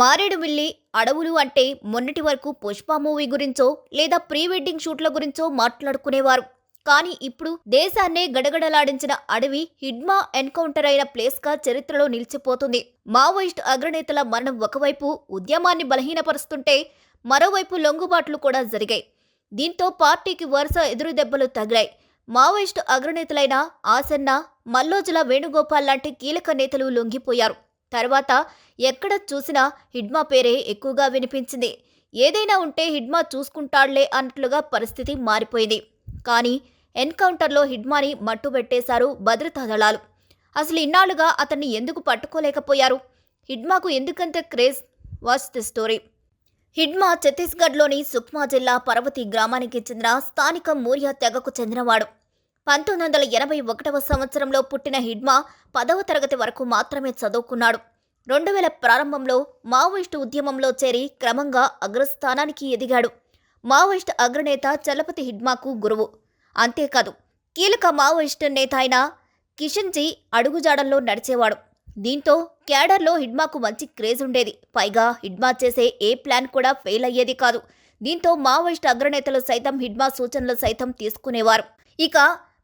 మారేడుమిల్లి అడవులు అంటే మొన్నటి వరకు పుష్ప మూవీ గురించో లేదా ప్రీ వెడ్డింగ్ షూట్ల గురించో మాట్లాడుకునేవారు. కానీ ఇప్పుడు దేశాన్నే గడగడలాడించిన అడవి హిడ్మా ఎన్కౌంటర్ అయిన ప్లేస్గా చరిత్రలో నిలిచిపోతుంది. మావోయిస్ట్ అగ్రనేతల మరణం ఒకవైపు ఉద్యమాన్ని బలహీనపరుస్తుంటే మరోవైపు లొంగుబాట్లు కూడా జరిగాయి. దీంతో పార్టీకి వరుస ఎదురుదెబ్బలు తగిలాయి. మావోయిస్టు అగ్రనేతలైన ఆసన్న మల్లోజుల వేణుగోపాల్ లాంటి కీలక నేతలు లొంగిపోయారు. తర్వాత ఎక్కడ చూసినా హిడ్మా పేరే ఎక్కువగా వినిపించింది. ఏదైనా ఉంటే హిడ్మా చూసుకుంటాడులే అన్నట్లుగా పరిస్థితి మారిపోయింది. కానీ ఎన్కౌంటర్లో హిడ్మాని మట్టుబెట్టేశారు భద్రతా దళాలు. అసలు ఇన్నాళ్ళుగా అతన్ని ఎందుకు పట్టుకోలేకపోయారు? హిడ్మాకు ఎందుకంత craze? Watch the story. Hidma ఛత్తీస్గఢ్లోని సుక్మా జిల్లా పర్వతి గ్రామానికి చెందిన స్థానిక మూర్య తెగకు చెందినవాడు. పంతొమ్మిది వందల ఎనభై ఒకటవ సంవత్సరంలో పుట్టిన హిడ్మా పదవ తరగతి వరకు మాత్రమే చదువుకున్నాడు. రెండు వేల ప్రారంభంలో మావోయిస్టు ఉద్యమంలో చేరి క్రమంగా అగ్రస్థానానికి ఎదిగాడు. మావోయిస్టు అగ్రనేత చలపతి హిడ్మాకు గురువు. అంతేకాదు కీలక మావోయిస్టు నేత అయిన కిషన్జీ అడుగుజాడల్లో నడిచేవాడు. దీంతో క్యాడర్లో హిడ్మాకు మంచి క్రేజ్ ఉండేది. పైగా హిడ్మా చేసే ఏ ప్లాన్ కూడా ఫెయిల్ అయ్యేది కాదు. దీంతో మావోయిస్ట్ అగ్రనేతలు సైతం హిడ్మా సూచనలు సైతం తీసుకునేవారు. ఇక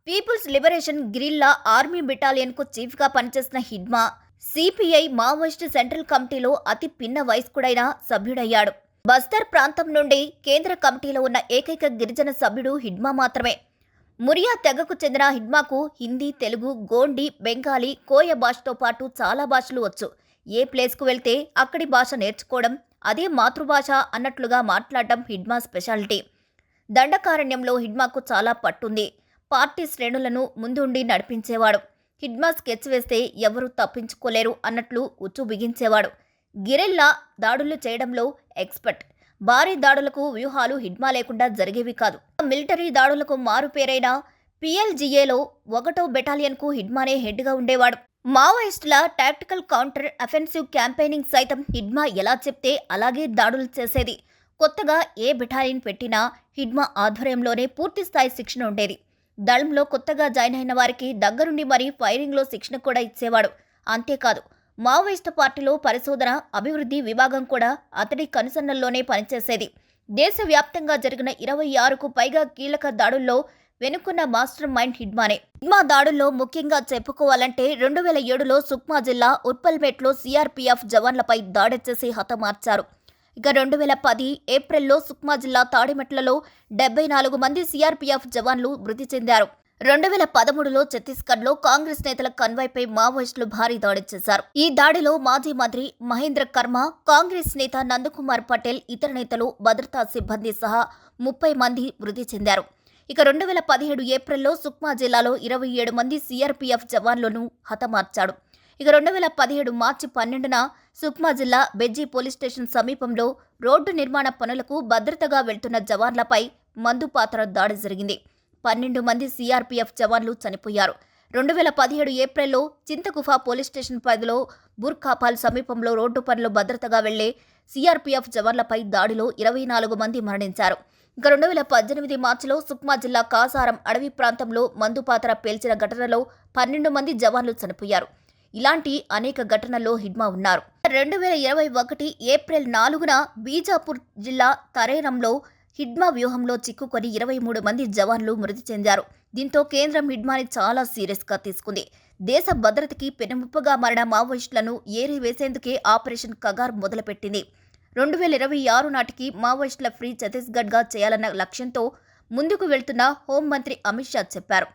పీపుల్స్ లిబరేషన్ గిరిల్లా ఆర్మీ బెటాలియన్కు చీఫ్గా పనిచేసిన హిడ్మా సిపిఐ మావోయిస్ట్ సెంట్రల్ కమిటీలో అతి పిన్న వయస్కుడైన సభ్యుడయ్యాడు. బస్తర్ ప్రాంతం నుండి కేంద్ర కమిటీలో ఉన్న ఏకైక గిరిజన సభ్యుడు హిడ్మా మాత్రమే. మురియా తెగకు చెందిన హిడ్మాకు హిందీ తెలుగు గోండి బెంగాలీ కోయ భాషతో పాటు చాలా భాషలు వచ్చు. ఏ ప్లేస్కు వెళ్తే అక్కడి భాష నేర్చుకోవడం అదే మాతృభాష అన్నట్లుగా మాట్లాడడం హిడ్మా స్పెషాలిటీ. దండకారణ్యంలో హిడ్మాకు చాలా పట్టుంది. పార్టీ శ్రేణులను ముందుండి నడిపించేవాడు. హిడ్మా స్కెచ్ వేస్తే ఎవరూ తప్పించుకోలేరు అన్నట్లు ఉచ్చు బిగించేవాడు. గిరెల్లా దాడులు చేయడంలో ఎక్స్పర్ట్. భారీ దాడులకు వ్యూహాలు హిడ్మా లేకుండా జరిగేవి కాదు. మిలిటరీ దాడులకు మారు పేరైన పిఎల్జిఏలో ఒకటో బెటాలియన్కు హిడ్మానే హెడ్గా ఉండేవాడు. మావోయిస్టుల టాక్టికల్ కౌంటర్ అఫెన్సివ్ క్యాంపెయినింగ్ సైతం హిడ్మా ఎలా చెప్తే అలాగే దాడులు చేసేది. కొత్తగా ఏ బెటాలియన్ పెట్టినా హిడ్మా ఆధ్వర్యంలోనే పూర్తి స్థాయి శిక్షణ ఉండేది. దళంలో కొత్తగా జాయిన్ అయిన వారికి దగ్గరుండి మరీ ఫైరింగ్లో శిక్షణ కూడా ఇచ్చేవాడు. అంతేకాదు మావోయిస్టు పార్టీలో పరిశోధన అభివృద్ధి విభాగం కూడా అతడి కనుసన్నల్లోనే పనిచేసేది. దేశవ్యాప్తంగా జరిగిన ఇరవై ఆరుకు పైగా కీలక దాడుల్లో వెనుకున్న మాస్టర్ మైండ్ హిడ్మానే. హిడ్మా దాడుల్లో ముఖ్యంగా చెప్పుకోవాలంటే రెండు వేల ఏడులో సుక్మా జిల్లా ఉప్పల్మేట్లో సీఆర్పీఎఫ్ జవాన్లపై దాడి చేసి హతమార్చారు. ఇక రెండు వేల పది ఏప్రిల్లో సుక్మా జిల్లా తాడిమెట్లలో డెబ్బై నాలుగు మంది సీఆర్పీఎఫ్ జవాన్లు మృతి చెందారు. రెండు వేల పదమూడులో ఛత్తీస్గఢ్లో కాంగ్రెస్ నేతల కన్వాయ్పై మావోయిస్టులు భారీ దాడి చేశారు. ఈ దాడిలో మాజీ మంత్రి మహేంద్ర కర్మ కాంగ్రెస్ నేత నందకుమార్ పటేల్ ఇతర నేతలు భద్రతా సిబ్బంది సహా ముప్పై మంది మృతి చెందారు. ఇక రెండు వేల పదిహేడు ఏప్రిల్లో సుక్మా జిల్లాలో ఇరవై ఏడు మంది సీఆర్పీఎఫ్ జవాన్లను హతమార్చాడు. ఇక రెండు వేల పదిహేడు మార్చి పన్నెండున సుక్మా జిల్లా బెజ్జీ పోలీస్ స్టేషన్ సమీపంలో రోడ్డు నిర్మాణ పనులకు భద్రతగా వెళ్తున్న జవాన్లపై మందుపాత్ర దాడి జరిగింది. పన్నెండు మంది సిఆర్పీఎఫ్ జవాన్లు చనిపోయారు. రెండు వేల పదిహేడు ఏప్రిల్లో చింతగుఫా పోలీస్ స్టేషన్ పరిధిలో బుర్కాపాల్ సమీపంలో రోడ్డు పనులు భద్రతగా వెళ్ళే సీఆర్పీఎఫ్ జవాన్లపై దాడిలో ఇరవై నాలుగు మంది మరణించారు. ఇక రెండు వేల పద్దెనిమిది మార్చిలో సుక్మా జిల్లా కాసారం అడవి ప్రాంతంలో మందుపాత్ర పేల్చిన ఘటనలో పన్నెండు మంది జవాన్లు చనిపోయారు. ఇలాంటి అనేక ఘటనల్లో హిడ్మా ఉన్నారు. రెండు వేల ఇరవై ఒకటి ఏప్రిల్ నాలుగున బీజాపూర్ జిల్లా తరేనంలో హిడ్మా వ్యూహంలో చిక్కుకొని ఇరవై మూడు మంది జవాన్లు మృతి చెందారు. దీంతో కేంద్రం హిడ్మాని చాలా సీరియస్గా తీసుకుంది. దేశ భద్రతకి పెనుముప్పగా మారిన మావోయిస్టులను ఏరివేసేందుకే ఆపరేషన్ కగార్ మొదలుపెట్టింది. రెండు వేల ఇరవై ఆరు నాటికి మావోయిస్టుల ఫ్రీ ఛత్తీస్గఢ్గా చేయాలన్న లక్ష్యంతో ముందుకు వెళ్తున్న హోంమంత్రి అమిత్ షా చెప్పారు.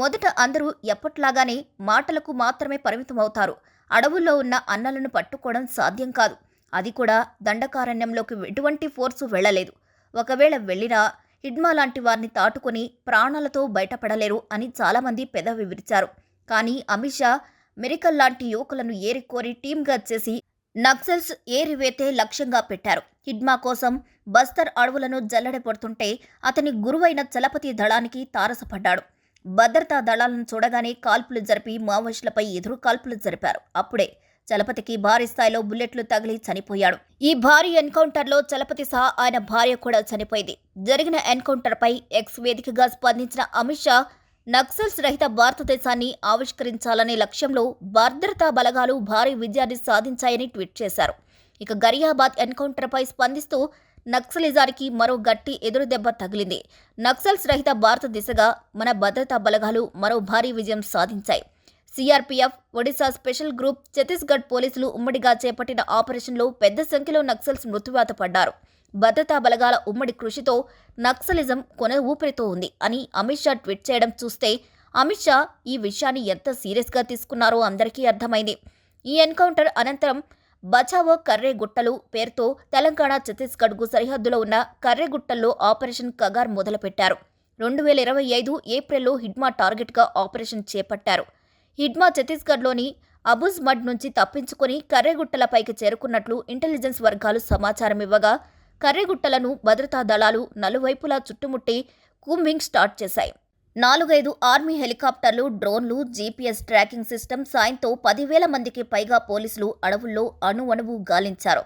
మొదట అందరూ ఎప్పట్లాగానే మాటలకు మాత్రమే పరిమితమవుతారు. అడవుల్లో ఉన్న అన్నలను పట్టుకోవడం సాధ్యం కాదు. అది కూడా దండకారణ్యంలోకి ఎటువంటి ఫోర్సు వెళ్ళలేదు. ఒకవేళ వెళ్ళినా హిడ్మా లాంటి వారిని తాటుకొని ప్రాణాలతో బయటపడలేరు అని చాలామంది పెదవి విరిచారు. కానీ అమిత్ షా మెరికల్ లాంటి యువకులను ఏరికోరి టీంగా చేసి నక్సల్స్ ఏరివేతే లక్ష్యంగా పెట్టారు. హిడ్మా కోసం బస్తర్ అడవులను జల్లడపడుతుంటే అతని గురువైన చలపతి దళానికి తారసపడ్డాడు. భద్రతా దళాలను చూడగానే కాల్పులు జరిపి మావోయిస్టులపై ఎదురు కాల్పులు జరిపారు. అప్పుడే చలపతికి భారీ స్థాయిలో బుల్లెట్లు తగిలి చనిపోయాడు. ఈ భారీ ఎన్కౌంటర్లో చలపతి సహా ఆయన భార్య కూడా చనిపోయింది. జరిగిన ఎన్కౌంటర్పై ఎక్స్ వేదికగా స్పందించిన అమిత్ షా నక్సల్స్ రహిత భారతదేశాన్ని ఆవిష్కరించాలనే లక్ష్యంలో భద్రతా బలగాలు భారీ విజయాన్ని సాధించాయని ట్వీట్ చేశారు. ఇక గరియాబాద్ ఎన్కౌంటర్పై స్పందిస్తూ నక్సలిజానికి మరో గట్టి ఎదురుదెబ్బ తగిలింది. నక్సల్స్ రహిత భారత దిశగా మన భద్రతా బలగాలు మరో భారీ విజయం సాధించాయి. CRPF Odisha special group Chhattisgarh పోలీసులు ఉమ్మడిగా చేపట్టిన ఆపరేషన్లో పెద్ద సంఖ్యలో నక్సల్స్ మృత్యువాత పడ్డారు. భద్రతా బలగాల ఉమ్మడి కృషితో నక్సలిజం కొన ఊపిరితో ఉంది అని అమిత్ షా ట్వీట్ చేయడం చూస్తే అమిత్ షా ఈ విషయాన్ని ఎంత సీరియస్గా తీసుకున్నారో అందరికీ అర్థమైంది. ఈ ఎన్కౌంటర్ అనంతరం బచావో కర్రేగుట్టలు పేరుతో తెలంగాణ ఛత్తీస్గఢ్కు సరిహద్దులో ఉన్న కర్రేగుట్టల్లో ఆపరేషన్ కగార్ మొదలుపెట్టారు. రెండు వేల ఇరవై ఐదు ఏప్రిల్లో హిడ్మా టార్గెట్గా ఆపరేషన్ చేపట్టారు. హిడ్మా ఛత్తీస్గఢ్లోని అబుజ్మడ్ నుంచి తప్పించుకొని కర్రెగుట్టలపైకి చేరుకున్నట్లు ఇంటెలిజెన్స్ వర్గాలు సమాచారం ఇవ్వగా కర్రెగుట్టలను భద్రతా దళాలు నలువైపులా చుట్టుముట్టి కూంబింగ్ స్టార్ట్ చేశాయి. నాలుగైదు ఆర్మీ హెలికాప్టర్లు డ్రోన్లు జీపీఎస్ ట్రాకింగ్ సిస్టమ్ సాయంతో పదివేల మందికి పైగా పోలీసులు అడవుల్లో అణువణువు గాలించారు.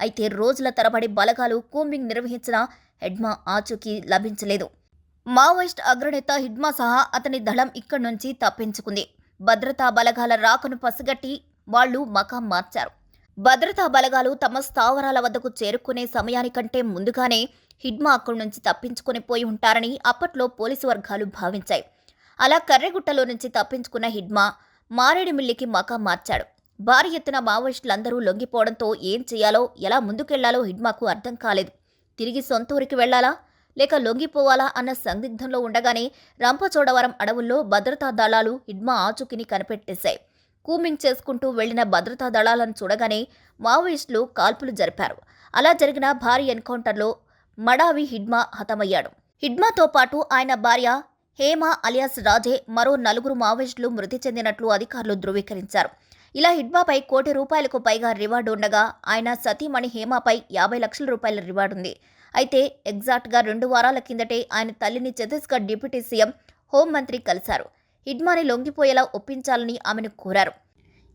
అయితే రోజుల తరబడి బలగాలు కూంబింగ్ నిర్వహించిన హెడ్మా ఆచూకీ లభించలేదు. మావోయిస్ట్ అగ్రనేత హిడ్మా సహా అతని దళం ఇక్కడి నుంచి తప్పించుకుంది. భద్రతా బలగాల రాకను పసిగట్టి వాళ్ళు మకాం మార్చారు. భద్రతా బలగాలు తమ స్థావరాల వద్దకు చేరుకునే సమయానికంటే ముందుగానే హిడ్మా అక్కడి నుంచి తప్పించుకుని పోయి ఉంటారని అప్పట్లో పోలీసు వర్గాలు భావించాయి. అలా కర్రెగుట్టలో నుంచి తప్పించుకున్న హిడ్మా మారేడుమిల్లికి మకా మార్చాడు. భారీ ఎత్తున మావోయిస్టులందరూ లొంగిపోవడంతో ఏం చేయాలో ఎలా ముందుకెళ్ళాలో హిడ్మాకు అర్థం కాలేదు. తిరిగి సొంత ఊరికి వెళ్ళాలా? లేక లొంగిపోవాలా అన్న సందిగ్ధంలో ఉండగానే రంపచోడవరం అడవుల్లో భద్రతా దళాలు హిడ్మా ఆచూకీని కనిపెట్టేశాయి. కూమింగ్ చేసుకుంటూ వెళ్ళిన భద్రతా దళాలను చూడగానే మావోయిస్టులు కాల్పులు జరిపారు. అలా జరిగిన భారీ ఎన్కౌంటర్లో మడావి హిడ్మా హతమయ్యాడు. హిడ్మాతో పాటు ఆయన భార్య హేమ అలియాస్ రాజే మరో నలుగురు మావోయిస్టులు మృతి చెందినట్లు అధికారులు ధృవీకరించారు. ఇలా హిడ్మాపై కోటి రూపాయలకు పైగా రివార్డు ఉండగా ఆయన సతీమణి హేమాపై యాభై లక్షల రూపాయల రివార్డు ఉంది. అయితే ఎగ్జాక్ట్గా రెండు వారాల కిందటే ఆయన తల్లిని ఛత్తీస్గఢ్ డిప్యూటీ సీఎం హోంమంత్రి కలిశారు. హిడ్మాని లొంగిపోయేలా ఒప్పించాలని ఆమెను కోరారు.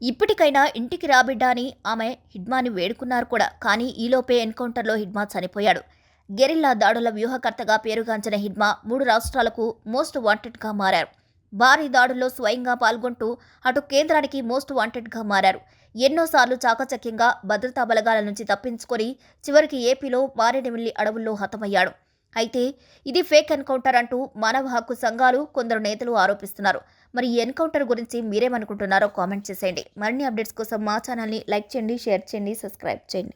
ఇప్పటికైనా ఇంటికి రాబిడ్డా అని ఆమె హిడ్మాని వేడుకున్నారు కూడా కానీ ఈలోపే ఎన్కౌంటర్లో హిడ్మా చనిపోయాడు. గెరిల్లా దాడుల వ్యూహకర్తగా పేరుగాంచిన హిడ్మా మూడు రాష్ట్రాలకు మోస్ట్ వాంటెడ్గా మారారు. భారీ దాడుల్లో స్వయంగా పాల్గొంటూ అటు కేంద్రానికి మోస్ట్ వాంటెడ్గా మారారు. ఎన్నోసార్లు చాకచక్యంగా భద్రతా బలగాల నుంచి తప్పించుకొని చివరికి ఏపీలో మారేడుమిల్లి అడవుల్లో హతమయ్యాడు. అయితే ఇది ఫేక్ ఎన్కౌంటర్ అంటూ మానవ హక్కు సంఘాలు కొందరు నేతలు ఆరోపిస్తున్నారు. మరి ఈ ఎన్కౌంటర్ గురించి మీరేమనుకుంటున్నారో కామెంట్ చేసేయండి. మరిన్ని అప్డేట్స్ కోసం మా ఛానల్ని లైక్ చేయండి షేర్ చేయండి సబ్స్క్రైబ్ చేయండి.